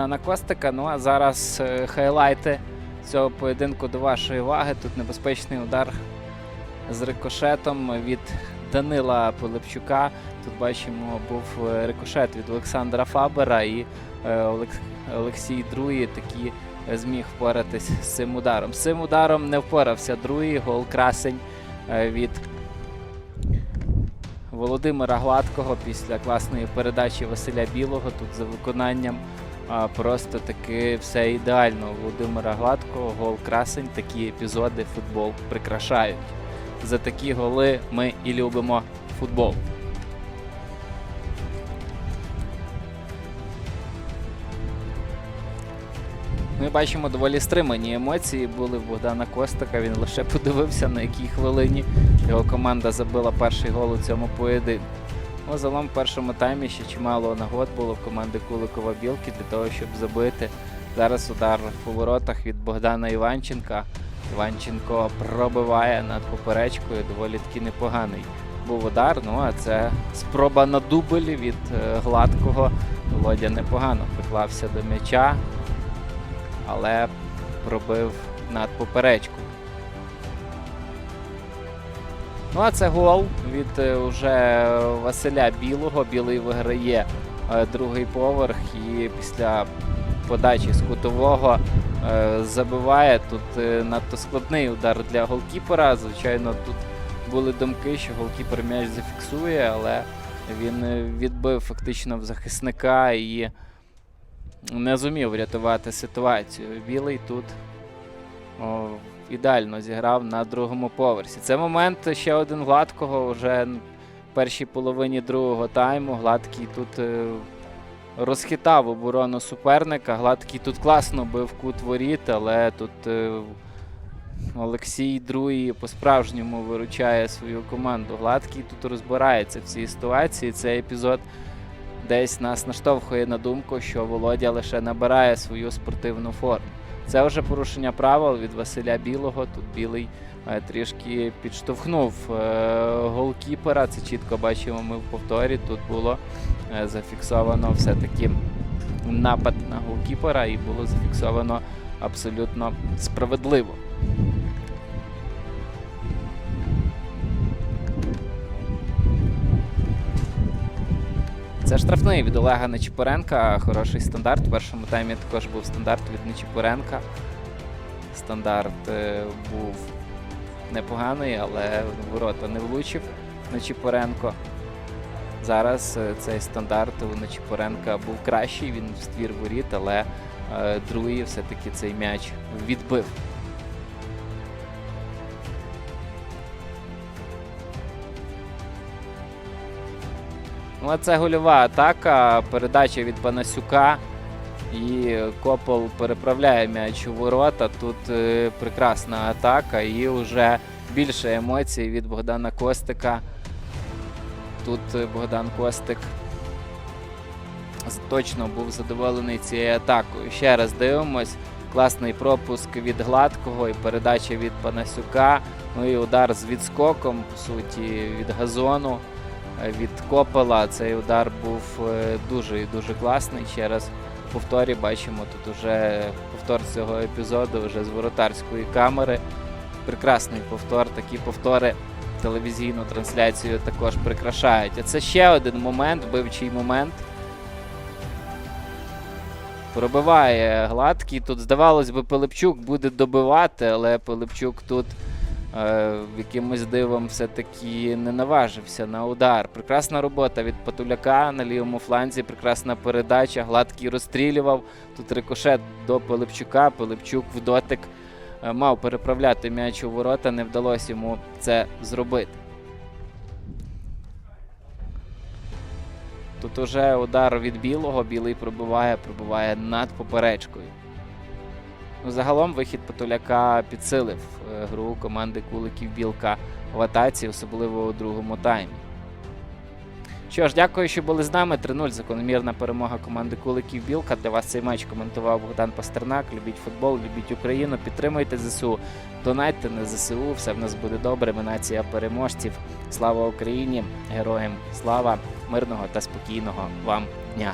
Богдана Костика. Ну а зараз е, хайлайти цього поєдинку до вашої уваги. Тут небезпечний удар з рикошетом від Данила Пилипчука. Тут бачимо, був е, рикошет від Олександра Фабера і е, Олекс- Олексій Друї такі зміг впоратись з цим ударом. З цим ударом не впорався Друї, гол красень від Володимира Гладкого після класної передачі Василя Білого. Тут за виконанням просто таки все ідеально. Володимира Гладкого, гол красень, такі епізоди футбол прикрашають. За такі голи ми і любимо футбол. Ми бачимо доволі стримані емоції були в Богдана Костика. Він лише подивився, на якій хвилині його команда забила перший гол у цьому поєдинку. Ну, загалом в першому таймі ще чимало нагод було в команди Куликова Білки для того, щоб забити. Зараз удар по воротах від Богдана Іванченка. Іванченко пробиває над поперечкою, доволі таки непоганий був удар. Ну а це спроба на дубль від е, гладкого. Володя непогано приклався до м'яча, але пробив над поперечкою. Ну а це гол від е, уже Василя Білого. Білий виграє е, другий поверх і після подачі з кутового е, забиває. Тут надто складний удар для голкіпера. Звичайно, тут були думки, що голкіпер м'яч зафіксує, але він відбив фактично в захисника і не зумів врятувати ситуацію. Білий тут ідеально зіграв на другому поверсі. Це момент ще один гладкого вже в першій половині другого тайму. Гладкий тут е, розхитав оборону суперника. Гладкий тут класно бив кут воріт, але тут е, Олексій Другий по-справжньому виручає свою команду. Гладкий тут розбирається в цій ситуації. Цей епізод десь нас наштовхує на думку, що Володя лише набирає свою спортивну форму. Це вже порушення правил від Василя Білого. Тут білий е, трішки підштовхнув е, голкіпера. Це чітко бачимо ми в повторі. Тут було е, зафіксовано все-таки напад на голкіпера і було зафіксовано абсолютно справедливо. Це штрафний від Олега Нечіпоренка. Хороший стандарт. В першому таймі також був стандарт від Нечіпоренка. Стандарт е, був непоганий, але ворота не влучив Нечіпоренко. Зараз е, цей стандарт у Нечіпоренка був кращий, він в ствір воріт, але е, другий все-таки цей м'яч відбив. Ну, а це гольова атака, передача від Панасюка. І Копол переправляє м'яч у ворота. Тут е, прекрасна атака і вже більше емоцій від Богдана Костика. Тут е, Богдан Костик точно був задоволений цією атакою. Ще раз дивимось. Класний пропуск від Гладкого і передача від Панасюка. Ну і удар з відскоком, по суті, від газону від Копела. Цей удар був е, дуже і дуже класний. Ще раз в повторі бачимо тут уже повтор цього епізоду вже з воротарської камери. Прекрасний повтор. Такі повтори телевізійну трансляцію також прикрашають. А це ще один момент, вбивчий момент. Пробиває гладкий. Тут, здавалось би, Пилипчук буде добивати, але Пилипчук тут якимось дивом все-таки не наважився на удар. Прекрасна робота від Патуляка на лівому фланзі, прекрасна передача. Гладкий розстрілював. Тут рикошет до Пилипчука. Пилипчук в дотик е, мав переправляти м'яч у ворота, не вдалося йому це зробити. Тут уже удар від білого, білий пробиває, пробиває над поперечкою. Ну, загалом вихід Патуляка підсилив е, гру команди Куликів Білка в атаці, особливо у другому таймі. Що ж, дякую, що були з нами. 3-0 закономірна перемога команди Куликів Білка. Для вас цей матч коментував Богдан Пастернак. Любіть футбол, любіть Україну, підтримуйте ЗСУ, донайте на ЗСУ. Все в нас буде добре. Ми нація переможців. Слава Україні! Героям слава, мирного та спокійного вам дня!